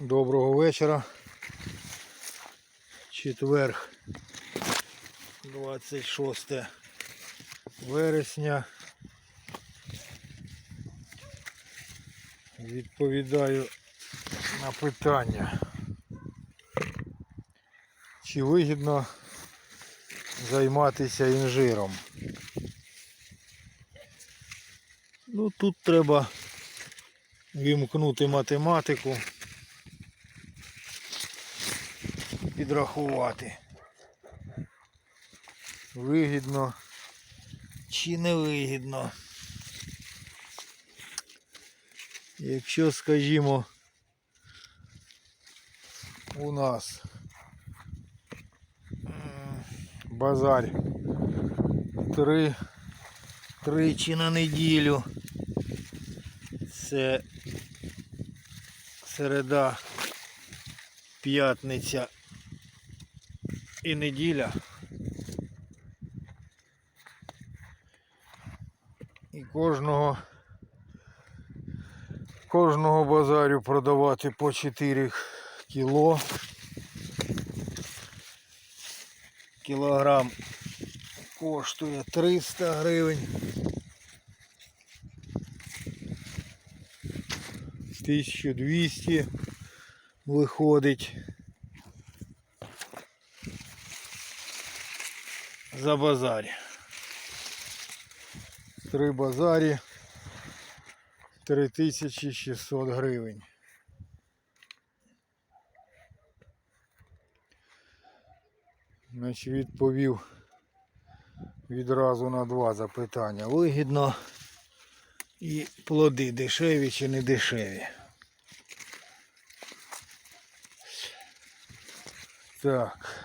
Доброго вечора. Четверг, 26 вересня. Відповідаю на питання. Чи вигідно займатися інжиром? Ну тут треба вімкнути математику. Підрахувати. Вигідно чи не вигідно. Якщо, скажімо, у нас базар три, тричі на неділю. Це середа, п'ятниця і неділя. І кожного кожного базарю продавати по 4 кіло. Кілограм коштує 300 гривень. 1200 виходить. За базарі. Три базарі 3600 гривень. Значить, відповів відразу на два запитання. Вигідно і плоди дешеві чи не дешеві. Так.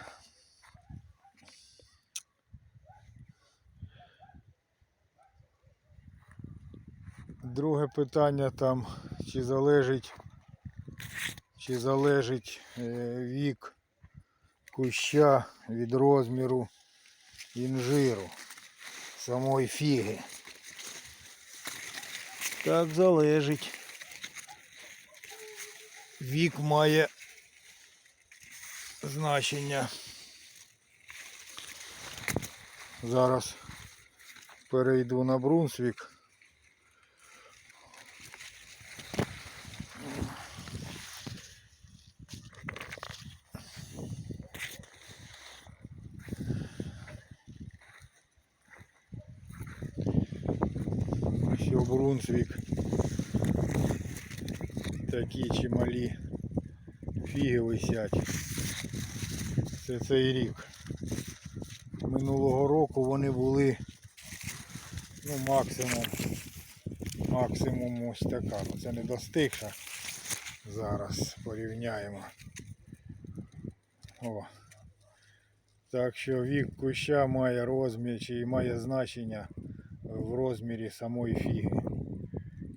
Друге питання там, чи залежить, чи залежить е, вік куща від розміру інжиру, самої фіги. Так залежить. Вік має значення. Зараз перейду на Брунсвік. Що Брунсвік. Такі чималі фіги висять. Це цей рік. Минулого року вони були ну максимум максимум ось така. Ну це не достигша. Зараз порівняємо. О. Так що вік куща має розмір чи має значення в розмірі самої фіги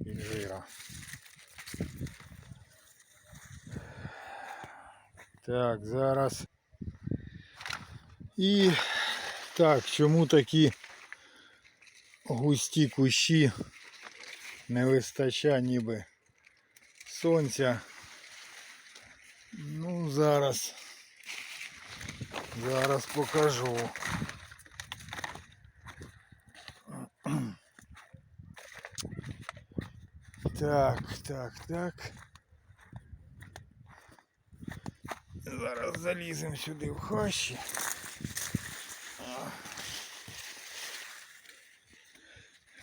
інжира. Так, зараз. І так, чому такі густі кущі не вистачає ніби сонця? Ну, зараз. Зараз покажу. Так, так, так. Зараз заліземо сюди в хащі. А.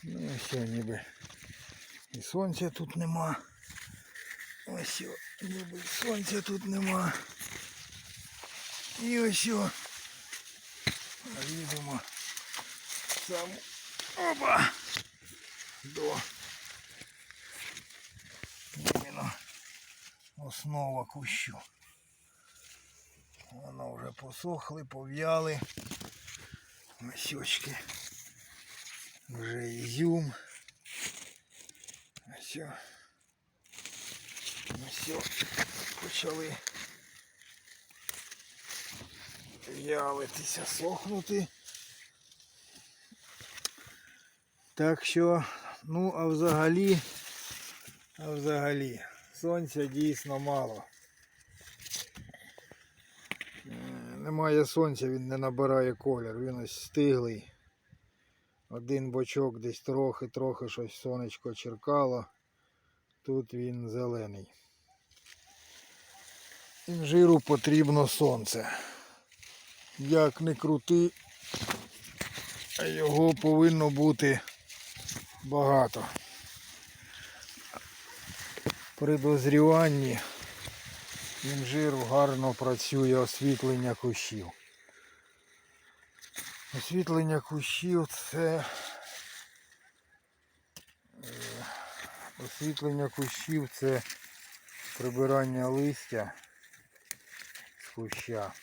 Ну і все, ніби і сонця тут нема. Ось о, ніби і сонця тут нема. І ось о. Їдемо сам оба до Основа кущу. Воно вже посохли, пов'яли. Масючки. Вже ізюм. О. Ось почали в'ялитися, сохнути. Так що, ну, а взагалі, а взагалі, Сонця дійсно мало. Е, немає сонця, він не набирає колір, він ось стиглий. Один бочок десь трохи-трохи щось сонечко черкало. Тут він зелений. Інжиру потрібно сонце. Як не крути, його повинно бути багато. При дозріванні інжиру гарно працює освітлення кущів. Освітлення кущів це е, освітлення кущів це прибирання листя з куща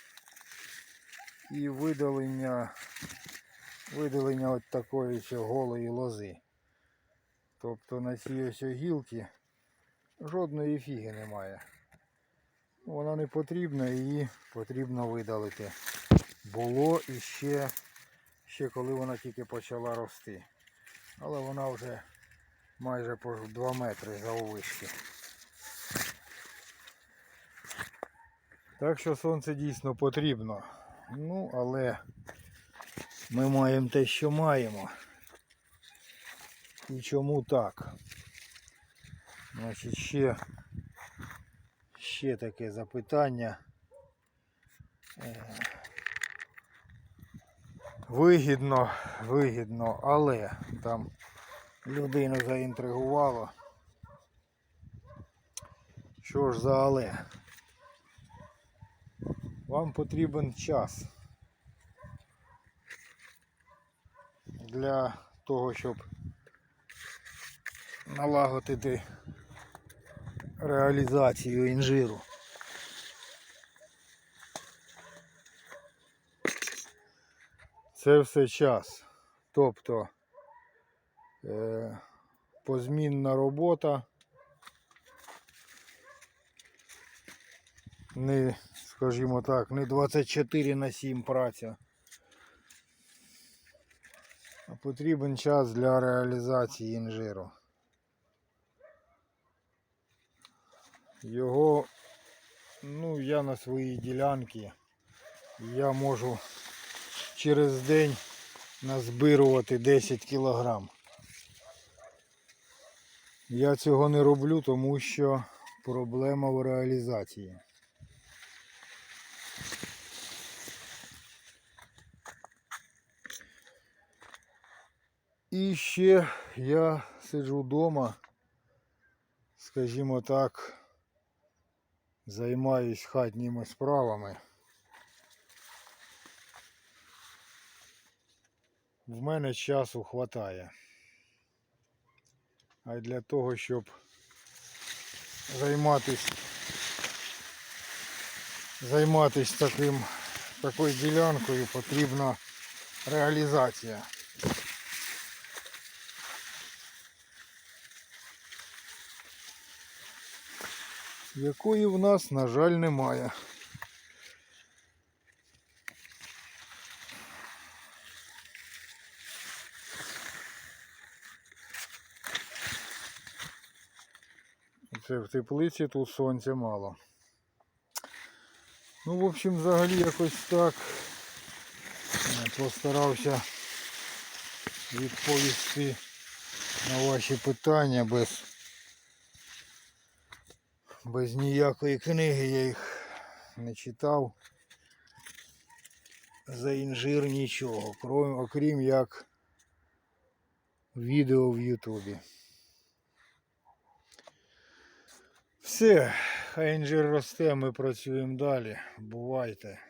і видалення видалення от такої голої лози. Тобто на цій ось гілки жодної фіги немає. Вона не потрібна, її потрібно видалити. Було і ще, ще коли вона тільки почала рости. Але вона вже майже по 2 метри заввишки. Так що сонце дійсно потрібно. Ну, але ми маємо те, що маємо. І чому так? Значить, ще, ще таке запитання. Е, Вигідно, вигідно, але там людину заінтригувало. Що ж за але? Вам потрібен час для того, щоб налагодити реалізацію інжиру. Це все час. Тобто е, позмінна робота. Не, скажімо так, не 24 на 7 праця. А потрібен час для реалізації інжиру. Його, ну, я на своїй ділянці, я можу через день назбирувати 10 кілограм. Я цього не роблю, тому що проблема в реалізації. І ще я сиджу вдома, скажімо так, займаюсь хатніми справами. В мене часу хватає. А для того, щоб займатися займатися таким такою ділянкою потрібна реалізація. Якої в нас, на жаль, немає. Це в теплиці тут сонця мало. Ну, в общем, взагалі якось так постарався відповісти на ваші питання без, без ніякої книги я їх не читав. За інжир нічого, крім, окрім як відео в Ютубі. Все, хай інжир росте, ми працюємо далі. Бувайте.